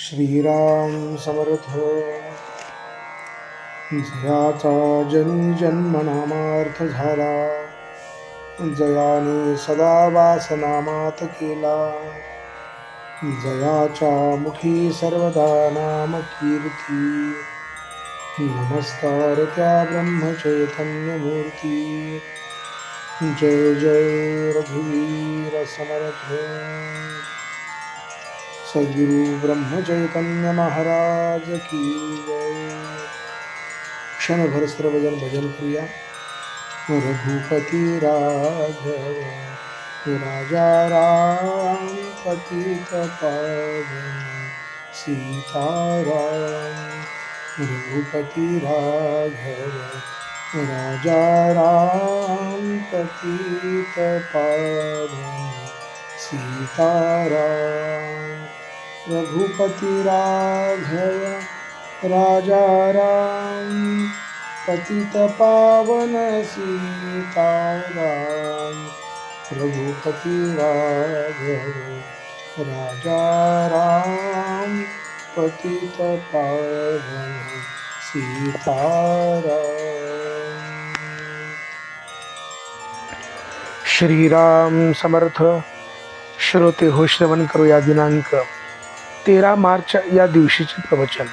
श्रीराम समर्थ। जयाचा जनी जन्मनामार्थ झाला। जयाने सदा वासनामात केला। जयाच्या मुखी सर्वदा नाम कीर्ती। नमस्कार त्या ब्रह्मचैतन्य मूर्ती। जय जय रघुवीर समर्थ। सद्गुरु ब्रह्मचैतन्य महाराज की जय। क्षणभर सर्वजन भजन करूया रघुपति राघव, राजा राम पतित पावन, सीताराम। रघुपती राघव, राजा राम पतित पावन, सीताराम। रघुपती राघव राजा राम, पतित पावन सीताराम रघुपति राघव राजा राम, पतित पावन सीताराम श्रीराम समर्थ, श्रोते हो, श्रवण करूया दिनांक तेरा मार्च या दिवशीचे प्रवचन.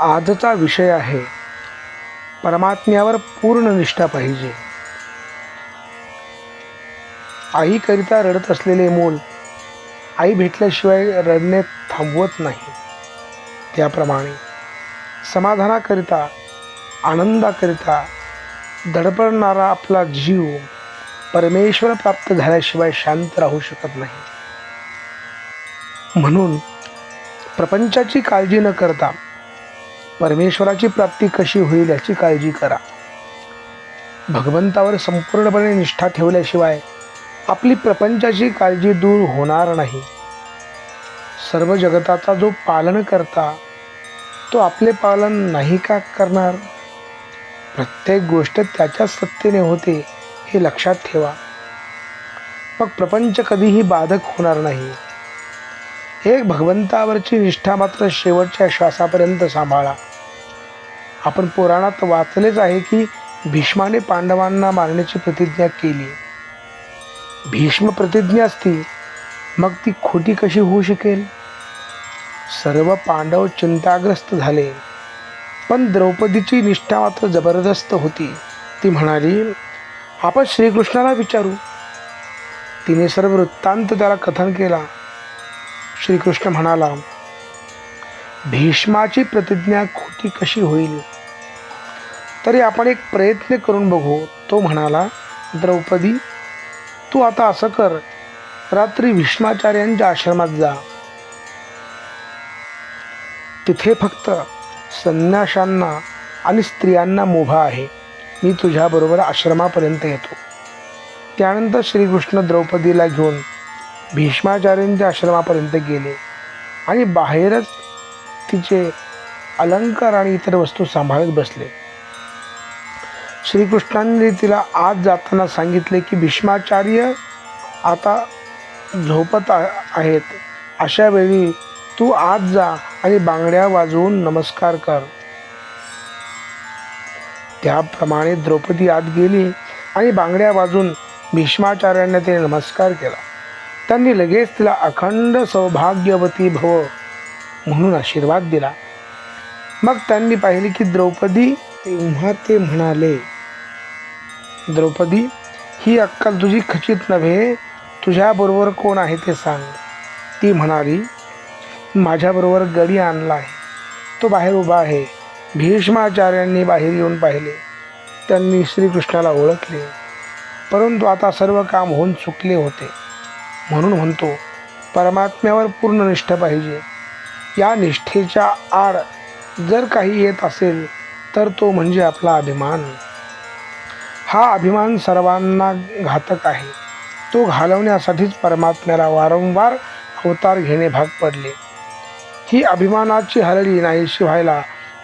आजचा विषय आहे परमात्म्यावर पूर्ण निष्ठा पाहिजे. आईकरिता रडत असलेले मूल आई भेटल्याशिवाय रडणे थांबवत नाही. त्याप्रमाणे समाधानाकरिता आनंदाकरिता धडपडणारा आपला जीव परमेश्वर प्राप्त झाल्याशिवाय शांत राहू शकत नाही. म्हणून प्रपंचाची काळजी न करता परमेश्वराची प्राप्ती कशी होईल याची काळजी करा. भगवंतावर संपूर्णपणे निष्ठा ठेवल्याशिवाय आपली प्रपंचाची काळजी दूर होणार नाही. सर्व जगताचा जो पालन करता तो आपले पालन नाही का करणार? प्रत्येक गोष्ट त्याच्या सत्तेने होते हे लक्षात ठेवा. मग प्रपंच कधीही बाधक होणार नाही. एक भगवंतावरची निष्ठा मात्र शेवटच्या श्वासापर्यंत सांभाळा. आपण पुराणात वाचलेच आहे की भीष्माने पांडवांना मारण्याची प्रतिज्ञा केली. भीष्म प्रतिज्ञा असती मग ती खोटी कशी होऊ शकेल? सर्व पांडव चिंताग्रस्त झाले. पण द्रौपदीची निष्ठा मात्र जबरदस्त होती. ती म्हणाली आपण श्रीकृष्णाला विचारू. तिने सर्व वृत्तांत त्याला कथन केला. श्रीकृष्ण म्हणाला भीष्माची प्रतिज्ञा खोटी कशी होईल? तरी आपण एक प्रयत्न करून बघू. तो म्हणाला द्रौपदी तू आता असं कर रात्री भीष्माचार्यांच्या आश्रमात जा. तिथे फक्त संन्याशांना आणि स्त्रियांना मुभा आहे. मी तुझ्याबरोबर आश्रमापर्यंत येतो. त्यानंतर श्रीकृष्ण द्रौपदीला घेऊन भीष्माचार्यांच्या आश्रमापर्यंत गेले. आणि बाहेरच तिचे अलंकार आणि इतर वस्तू सांभाळत बसले. श्रीकृष्णांनी तिला आत जाताना सांगितले की भीष्माचार्य आता झोपत आहेत. अशा वेळी तू आत जा आणि बांगड्या वाजवून नमस्कार कर. त्याप्रमाणे द्रौपदी आत गेली आणि बांगड्या वाजून भीष्माचार्यांना तिने नमस्कार केला. त्यांनी लगेच तिला अखंड सौभाग्यवती भव म्हणून आशीर्वाद दिला. मग त्यांनी पाहिले की द्रौपदी तेव्हा ते म्हणाले द्रौपदी ही अक्कल तुझी खचित नव्हे तुझ्याबरोबर कोण आहे ते सांग. ती म्हणाली माझ्याबरोबर गडी आणला आहे. तो बाहेर उभा आहे. भीष्माचार्यांनी बाहेर येऊन पाहिले. त्यांनी श्रीकृष्णाला ओळखले. परंतु आता सर्व काम होऊन चुकले होते. म्हणून म्हणतो परमात्म्यावर पूर्ण निष्ठा पाहिजे. या निष्ठेच्या आड जर काही येत असेल तर तो म्हणजे आपला अभिमान. हा अभिमान सर्वांना घातक आहे. तो घालवण्यासाठीच परमात्म्याला वारंवार अवतार घेणे भाग पडले. ही अभिमानाची हरळी नाहीशी व्हायला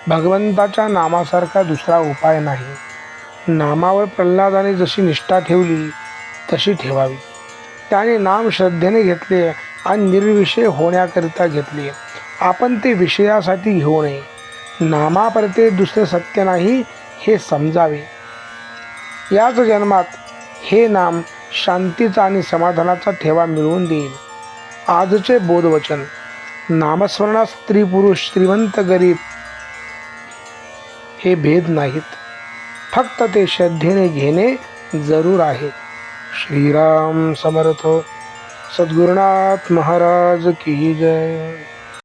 भगवंताच्या नामासारखा दुसरा उपाय नाही. नामावर प्रल्हादाने जशी निष्ठा ठेवली तशी ठेवावी. त्याने नाम श्रद्धेने घेतले आणि निर्विषय होण्याकरिता घेतले. आपण ते विषयासाठी घेऊ नये. नामापरते दुसरे सत्य नाही हे समजावे. याच जन्मात हे नाम शांतीचा आणि समाधानाचा ठेवा मिळवून देईल. आजचे बोधवचन. नामस्मरणात स्त्री पुरुष श्रीमंत गरीब हे भेद नाहीत. फक्त ते श्रद्धेने घेणे जरूर आहे. श्रीराम समर्थ सद्गुरुनाथ महाराज की जय।